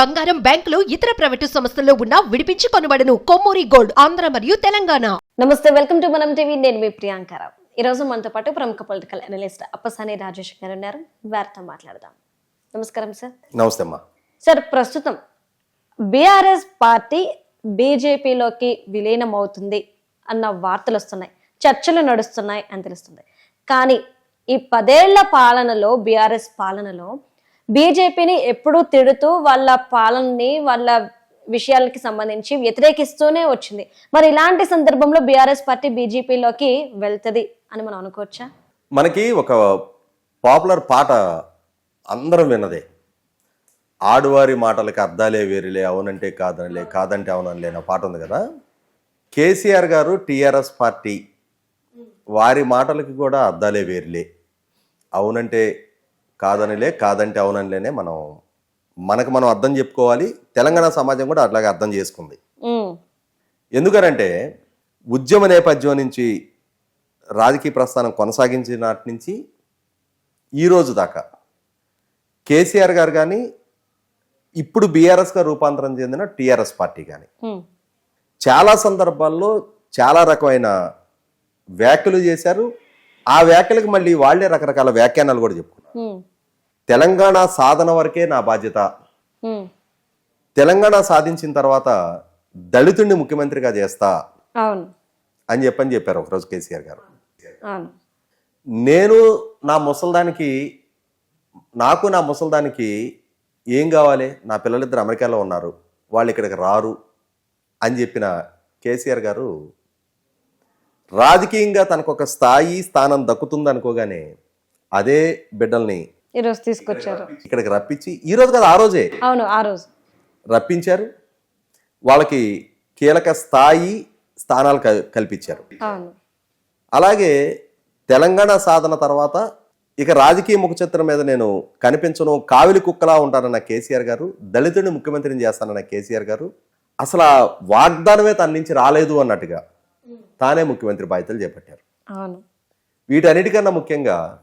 బంగారం బ్యాంకులు ఇతర ప్రైవేటు సంస్థల్లో ఉన్న విడిపించి కొనబడను కొమ్మూరి గోల్డ్ ఆంధ్ర మరియు తెలంగాణ. నమస్తే వెల్కమ్ టు మనం టీవీ. నేను మీ ప్రియాంకరావు ఈ రోజు మనతో పాటు ప్రముఖ పొలిటికల్ అనలిస్ట్ అప్పసాని రాజేష్ గారు ఉన్నారు. వారితో మాట్లాడదాం. నమస్కారం సార్. నమస్తే అమ్మా. సార్ ప్రస్తుతం బీఆర్ఎస్ పార్టీ బీజేపీలోకి విలీనం అవుతుంది అన్న వార్తలు వస్తున్నాయి. చర్చలు నడుస్తున్నాయి అని తెలుస్తుంది. కానీ ఈ పదేళ్ళ పాలనలో బీఆర్ఎస్ పాలనలో బీజేపీని ఎప్పుడూ తిడుతూ వాళ్ళ పాలనని వాళ్ళ విషయాలకి సంబంధించి వ్యతిరేకిస్తూనే వచ్చింది. మరి ఇలాంటి సందర్భంలో బీఆర్ఎస్ పార్టీ బీజేపీలోకి వెళ్తుంది అని మనం అనుకోవచ్చా? మనకి ఒక పాపులర్ పాట అందరం విన్నదే. ఆడువారి మాటలకి అర్థాలే వేరులే అవునంటే కాదనిలే కాదంటే అవుననిలే అనే పాట ఉంది కదా. కేసీఆర్ గారు టీఆర్ఎస్ పార్టీ వారి మాటలకి కూడా అర్థాలే వేరులే అవునంటే కాదనిలే కాదంటే అవుననిలేనే మనం మనకు మనం అర్థం చెప్పుకోవాలి. తెలంగాణ సమాజం కూడా అట్లాగే అర్థం చేసుకుంది. ఎందుకనంటే ఉద్యమ నేపథ్యం నుంచి రాజకీయ ప్రస్థానం కొనసాగించిన నాటి నుంచి ఈ రోజు దాకా కేసీఆర్ గారు కానీ ఇప్పుడు బీఆర్ఎస్గా రూపాంతరం చెందిన టీఆర్ఎస్ పార్టీ కానీ చాలా సందర్భాల్లో చాలా రకమైన వ్యాఖ్యలు చేశారు. ఆ వ్యాఖ్యలకు మళ్ళీ వాళ్ళే రకరకాల వ్యాఖ్యానాలు కూడా చెప్పుకున్నారు. తెలంగాణ సాధన వరకే నా బాధ్యత. తెలంగాణ సాధించిన తర్వాత దళితుడిని ముఖ్యమంత్రిగా చేస్తా అని చెప్పని చెప్పారు ఒకరోజు కేసీఆర్ గారు. నేను నా ముసల్దానికి నాకు నా ముసల్దానికి ఏం కావాలి? నా పిల్లలిద్దరు అమెరికాలో ఉన్నారు. వాళ్ళు ఇక్కడికి రారు అని చెప్పిన కేసీఆర్ గారు రాజకీయంగా తనకు ఒక స్థాయి స్థానం దక్కుతుంది అనుకోగానే అదే బిడ్డల్ని ఈరోజు తీసుకొచ్చారు. ఇక్కడికి రప్పించి ఈ రోజు కదా ఆ రోజే. అవును ఆ రోజు. రప్పించారు. వాళ్ళకి కీలక స్థాయి స్థానాలు కల్- కల్పించారు. అవును. అలాగే తెలంగాణ సాధన తర్వాత ఇక రాజకీయ ముఖ చిత్రం మీద నేను కనిపించను. కావిలి కుక్కలా ఉంటానన్న కేసీఆర్ గారు దళితుడిని ముఖ్యమంత్రిని చేస్తానన్న కేసీఆర్ గారు అసలు ఆ వాగ్దానమే తన నుంచి రాలేదు అన్నట్టుగా తానే ముఖ్యమంత్రి బాధ్యతలు చేపట్టారు. అవును. వీటన్నిటికన్నా ముఖ్యంగా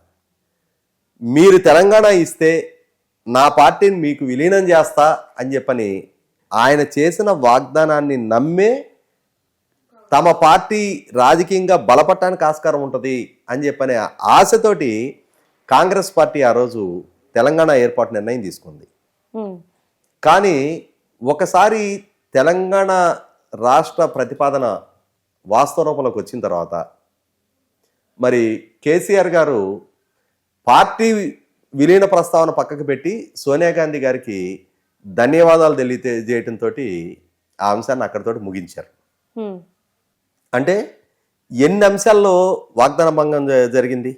మీరు తెలంగాణ ఇస్తే నా పార్టీని మీకు విలీనం చేస్తా అని చెప్పని ఆయన చేసిన వాగ్దానాన్ని నమ్మే తమ పార్టీ రాజకీయంగా బలపడటానికి ఆస్కారం ఉంటుంది అని చెప్పని ఆశతోటి కాంగ్రెస్ పార్టీ ఆ రోజు తెలంగాణ ఏర్పాటు నిర్ణయం తీసుకుంది. కానీ ఒకసారి తెలంగాణ రాష్ట్ర ప్రతిపాదన వాస్తవ రూపంలోకి వచ్చిన తర్వాత మరి కేసీఆర్ గారు పార్టీ విలీన ప్రస్తావన పక్కకు పెట్టి సోనియా గాంధీ గారికి ధన్యవాదాలు తెలియజేయటంతో ఆ అంశాన్ని అక్కడితోటి ముగించారు. అంటే ఎన్ని అంశాల్లో వాగ్దాన భంగం జరిగింది?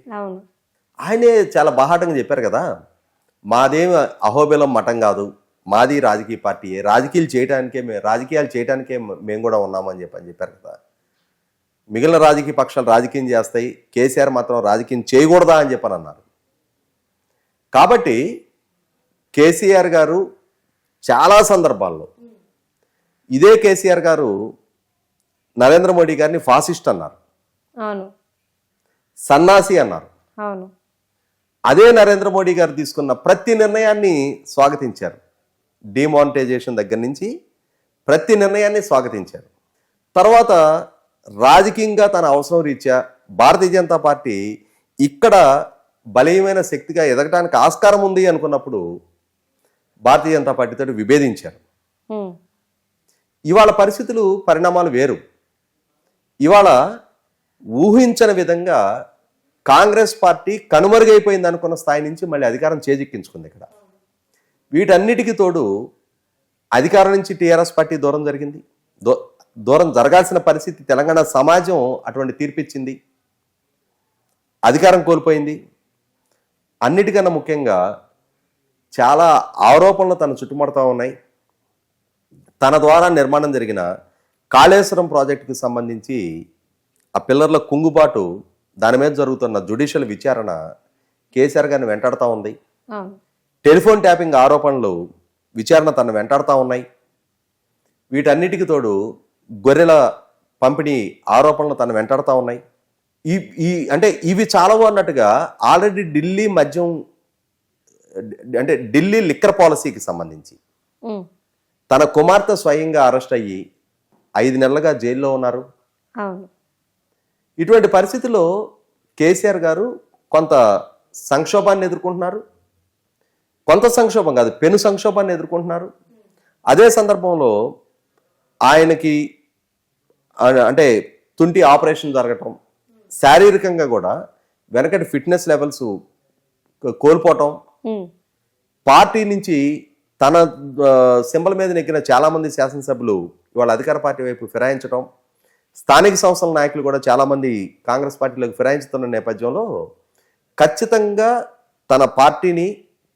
ఆయనే చాలా బాహాటంగా చెప్పారు కదా మాదేం అహోబిలం మఠం కాదు మాది రాజకీయ పార్టీ రాజకీయాలు చేయడానికే మే రాజకీయాలు చేయడానికే మేము కూడా ఉన్నామని చెప్పి అని చెప్పారు కదా. మిగిలిన రాజకీయ పక్షాలు రాజకీయం చేస్తాయి కేసీఆర్ మాత్రం రాజకీయం చేయకూడదా అని చెప్పని అన్నారు. కాబట్టి కేసీఆర్ గారు చాలా సందర్భాల్లో ఇదే కేసీఆర్ గారు నరేంద్ర మోడీ గారిని ఫాసిస్ట్ అన్నారు. అవును. సన్నాసి అన్నారు. అవును. అదే నరేంద్ర మోడీ గారు తీసుకున్న ప్రతి నిర్ణయాన్ని స్వాగతించారు. డిమానిటైజేషన్ దగ్గర నుంచి ప్రతి నిర్ణయాన్ని స్వాగతించారు. తర్వాత రాజకీయంగా తన అవసరం రీత్యా భారతీయ జనతా పార్టీ ఇక్కడ బలీయమైన శక్తిగా ఎదగడానికి ఆస్కారం ఉంది అనుకున్నప్పుడు భారతీయ జనతా పార్టీతో విభేదించారు. ఇవాళ పరిస్థితులు పరిణామాలు వేరు. ఇవాళ ఊహించని విధంగా కాంగ్రెస్ పార్టీ కనుమరుగైపోయింది అనుకున్న స్థాయి నుంచి మళ్ళీ అధికారం చేజిక్కించుకుంది ఇక్కడ. వీటన్నిటికీ తోడు అధికారం నుంచి టీఆర్ఎస్ పార్టీ దూరం జరిగింది. దూ దూరం జరగాల్సిన పరిస్థితి తెలంగాణ సమాజం అటువంటి తీర్పిచ్చింది. అధికారం కోల్పోయింది. అన్నిటికన్నా ముఖ్యంగా చాలా ఆరోపణలు తన చుట్టుముడతా ఉన్నాయి. తన ద్వారా నిర్మాణం జరిగిన కాళేశ్వరం ప్రాజెక్టుకి సంబంధించి ఆ పిల్లర్ల కుంగుబాటు దాని మీద జరుగుతున్న జుడిషియల్ విచారణ కేసీఆర్ గారిని వెంటాడుతూ ఉంది. టెలిఫోన్ ట్యాపింగ్ ఆరోపణలు విచారణ తను వెంటాడుతూ ఉన్నాయి. వీటన్నిటికి తోడు గొర్రెల పంపిణీ ఆరోపణలు తను వెంటాడుతూ ఉన్నాయి. ఈ ఈ అంటే ఇవి చాలవు అన్నట్టుగా ఆల్రెడీ ఢిల్లీ మద్యం అంటే ఢిల్లీ లిక్కర్ పాలసీకి సంబంధించి తన కుమార్తె స్వయంగా అరెస్ట్ అయ్యి ఐదు నెలలుగా జైల్లో ఉన్నారు. ఇటువంటి పరిస్థితుల్లో కేసీఆర్ గారు కొంత సంక్షోభాన్ని ఎదుర్కొంటున్నారు. కొంత సంక్షోభం కాదు పెను సంక్షోభాన్ని ఎదుర్కొంటున్నారు. అదే సందర్భంలో ఆయనకి అంటే తుంటి ఆపరేషన్ జరగటం శారీరకంగా కూడా వెనకటి ఫిట్నెస్ లెవెల్స్ కోల్పోవటం. పార్టీ నుంచి తన సింబల్ మీద నెక్కిన చాలా మంది శాసనసభ్యులు ఇవాళ అధికార పార్టీ వైపు ఫిరాయించడం స్థానిక సంస్థల నాయకులు కూడా చాలా మంది కాంగ్రెస్ పార్టీలోకి ఫిరాయించుతున్న నేపథ్యంలో ఖచ్చితంగా తన పార్టీని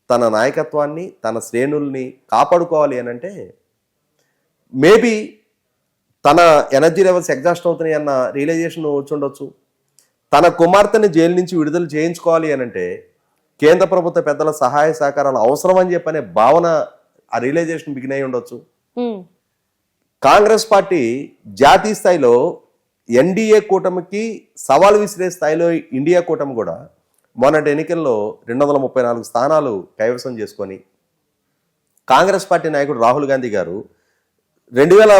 తన నాయకత్వాన్ని తన శ్రేణుల్ని కాపాడుకోవాలి అని అంటే మేబీ తన ఎనర్జీ లెవెల్స్ ఎగ్జాస్ట్ అవుతున్నాయి అన్న రియలైజేషన్ వచ్చి ఉండొచ్చు. తన కుమార్తెని జైలు నుంచి విడుదల చేయించుకోవాలి అని అంటే కేంద్ర ప్రభుత్వ పెద్దల సహాయ సహకారాలు అవసరం అని చెప్పనే భావన ఆ రియలైజేషన్ బిగిన్ అయి ఉండొచ్చు. కాంగ్రెస్ పార్టీ జాతీయ స్థాయిలో ఎన్డీఏ కూటమికి సవాల్ విసిరే స్థాయిలో ఇండియా కూటమి కూడా మొన్నటి ఎన్నికల్లో రెండు వందల ముప్పై నాలుగు స్థానాలు కైవసం చేసుకొని కాంగ్రెస్ పార్టీ నాయకుడు రాహుల్ గాంధీ గారు రెండు వేల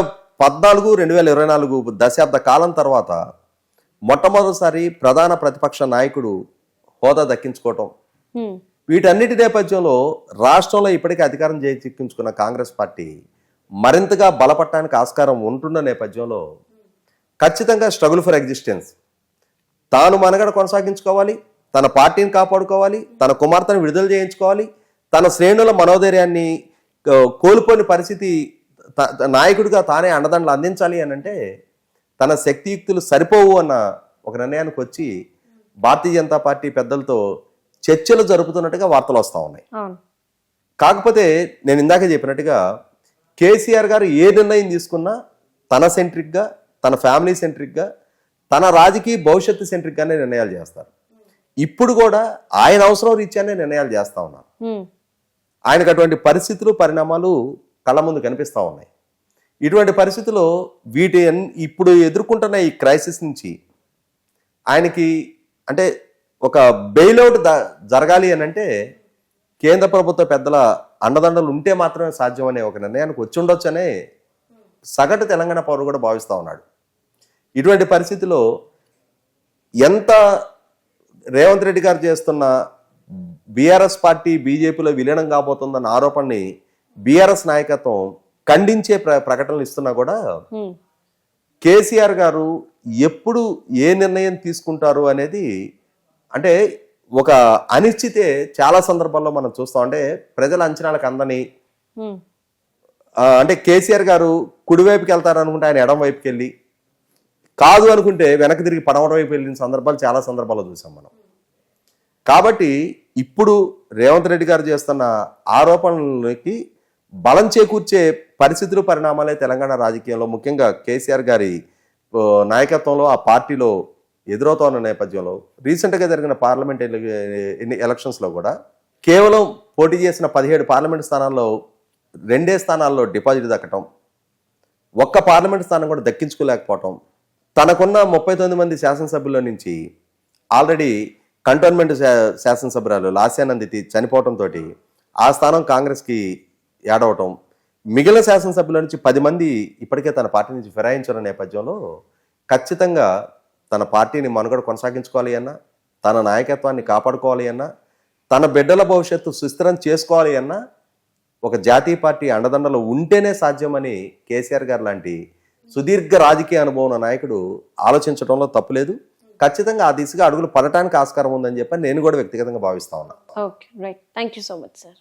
పద్నాలుగు రెండు వేల ఇరవై నాలుగు దశాబ్ద కాలం తర్వాత మొట్టమొదటిసారి ప్రధాన ప్రతిపక్ష నాయకుడు హోదా దక్కించుకోవటం. వీటన్నిటి నేపథ్యంలో రాష్ట్రంలో ఇప్పటికే అధికారం చేజిక్కించుకున్న కాంగ్రెస్ పార్టీ మరింతగా బలపడటానికి ఆస్కారం ఉంటున్న నేపథ్యంలో ఖచ్చితంగా స్ట్రగుల్ ఫర్ ఎగ్జిస్టెన్స్. తాను మనగడ కొనసాగించుకోవాలి తన పార్టీని కాపాడుకోవాలి తన కుమార్తెను విడుదల చేయించుకోవాలి తన శ్రేణుల మనోధైర్యాన్ని కోల్పోని పరిస్థితి నాయకుడిగా తానే అండదండలు అందించాలి అని అంటే తన శక్తియుక్తులు సరిపోవు అన్న ఒక నిర్ణయానికి వచ్చి భారతీయ జనతా పార్టీ పెద్దలతో చర్చలు జరుపుతున్నట్టుగా వార్తలు వస్తూ ఉన్నాయి. కాకపోతే నేను ఇందాక చెప్పినట్టుగా కేసీఆర్ గారు ఏ నిర్ణయం తీసుకున్నా తన సెంట్రిక్గా తన ఫ్యామిలీ సెంట్రిక్గా తన రాజకీయ భవిష్యత్తు సెంట్రిక్గానే నిర్ణయాలు చేస్తారు. ఇప్పుడు కూడా ఆయన అవసరం రీత్యానే నిర్ణయాలు చేస్తా ఉన్నారు. ఆయనకు అటువంటి పరిస్థితులు పరిణామాలు కళ్ళ ముందు కనిపిస్తూ ఉన్నాయి. ఇటువంటి పరిస్థితుల్లో వీటి ఇప్పుడు ఎదుర్కొంటున్న ఈ క్రైసిస్ నుంచి ఆయనకి అంటే ఒక బెయిలౌట్ జరగాలి అని అంటే కేంద్ర ప్రభుత్వ పెద్దల అండదండలు ఉంటే మాత్రమే సాధ్యం అనే ఒక నిర్ణయానికి వచ్చి ఉండొచ్చనే సగటు తెలంగాణ పౌరుడు కూడా భావిస్తూ ఉన్నాడు. ఇటువంటి పరిస్థితిలో ఎంత రేవంత్ రెడ్డి గారు చేస్తున్న బీఆర్ఎస్ పార్టీ బీజేపీలో విలీనం కాబోతుందన్న ఆరోపణని బీఆర్ఎస్ నాయకత్వం ఖండించే ప్ర ప్రకటనలు ఇస్తున్నా కూడా కేసీఆర్ గారు ఎప్పుడు ఏ నిర్ణయం తీసుకుంటారు అనేది అంటే ఒక అనిశ్చితే చాలా సందర్భాల్లో మనం చూస్తాం. అంటే ప్రజల అంచనాలకు అందని అంటే కేసీఆర్ గారు కుడివైపుకి వెళ్తారు అనుకుంటే ఆయన ఎడం వైపుకి వెళ్ళి కాదు అనుకుంటే వెనక్కి తిరిగి పడమర వైపు వెళ్ళిన సందర్భాలు చాలా సందర్భాల్లో చూసాం మనం. కాబట్టి ఇప్పుడు రేవంత్ రెడ్డి గారు చేస్తున్న ఆరోపణలకి బలం చేకూర్చే పరిస్థితులు పరిణామాలే తెలంగాణ రాజకీయంలో. ముఖ్యంగా కేసీఆర్ గారి నాయకత్వంలో ఆ పార్టీలో ఎదురవుతోన్న నేపథ్యంలో రీసెంట్గా జరిగిన పార్లమెంట్ ఎలక్షన్స్లో కూడా కేవలం పోటీ చేసిన పదిహేడు పార్లమెంట్ స్థానాల్లో రెండే స్థానాల్లో డిపాజిట్ దక్కటం ఒక్క పార్లమెంట్ స్థానం కూడా దక్కించుకోలేకపోవటం తనకున్న ముప్పై తొమ్మిది మంది శాసనసభ్యుల నుంచి ఆల్రెడీ కంటోన్మెంట్ శా- శాసనసభ్యురాలు లాస్యానందితి చనిపోవటంతో ఆ స్థానం కాంగ్రెస్కి ఏడవటం మిగిలిన శాసనసభ్యుల నుంచి పది మంది ఇప్పటికే తన పార్టీ నుంచి ఫిరాయించిన నేపథ్యంలో ఖచ్చితంగా తన పార్టీని మనుగడ కొనసాగించుకోవాలి అన్నా తన నాయకత్వాన్ని కాపాడుకోవాలి అన్నా తన బిడ్డల భవిష్యత్తు సుస్థిరం చేసుకోవాలి అన్నా ఒక జాతీయ పార్టీ అండదండలు ఉంటేనే సాధ్యమని కేసీఆర్ గారు లాంటి సుదీర్ఘ రాజకీయ అనుభవం ఉన్న నాయకుడు ఆలోచించడంలో తప్పులేదు ఖచ్చితంగా ఆ దిశగా అడుగులు పడటానికి ఆస్కారం ఉందని చెప్పి నేను కూడా వ్యక్తిగతంగా భావిస్తా ఉన్నా. Okay right thank you so much sir